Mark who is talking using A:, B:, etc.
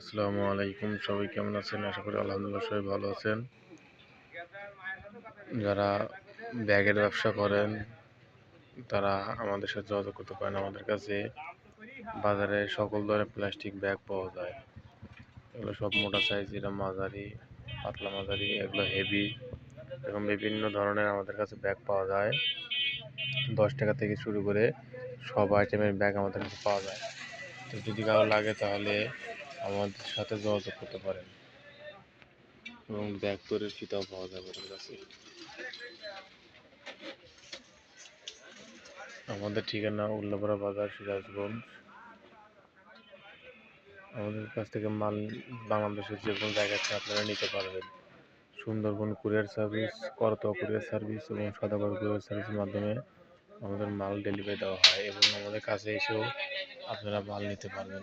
A: আসসালামু আলাইকুম। সবাই কেমন আছেন? আশা করি আলহামদুলিল্লাহ সবাই ভালো আছেন। যারা ব্যাগের ব্যবসা করেন, তারা আমাদের সাথে যোগাযোগ করতে পারেন। আমাদের কাছে বাজারে সকল ধরনের প্লাস্টিক ব্যাগ পাওয়া যায়। এগুলো সব মোটা সাইজ এরা মাঝারি, পাতলা মাঝারি, এগুলো হেভি এরকম বিভিন্ন ধরনের আমাদের কাছে ব্যাগ পাওয়া যায়। দশ টাকা থেকে শুরু করে সব আইটেমের ব্যাগ আমাদের কাছে পাওয়া যায়। তো যদি কারও লাগে তাহলে আমাদের সাথে যোগাযোগ করতে পারেন। এবং ব্যাগ তৈরির ফিতাও পাওয়া যাবে আমাদের কাছে। আমাদের ঠিকানা উল্লাপাড়া বাজার সিরাজগঞ্জ। আমাদের কাছ থেকে মাল বাংলাদেশের যে কোনো জায়গা থেকে আপনারা নিতে পারবেন। Sundarban courier service Karatoya courier service এবং সদাগর কুরিয়ার সার্ভিসের মাধ্যমে আমাদের মাল ডেলিভারি দেওয়া হয় এবং আমাদের কাছে এসেও আপনারা মাল নিতে পারবেন।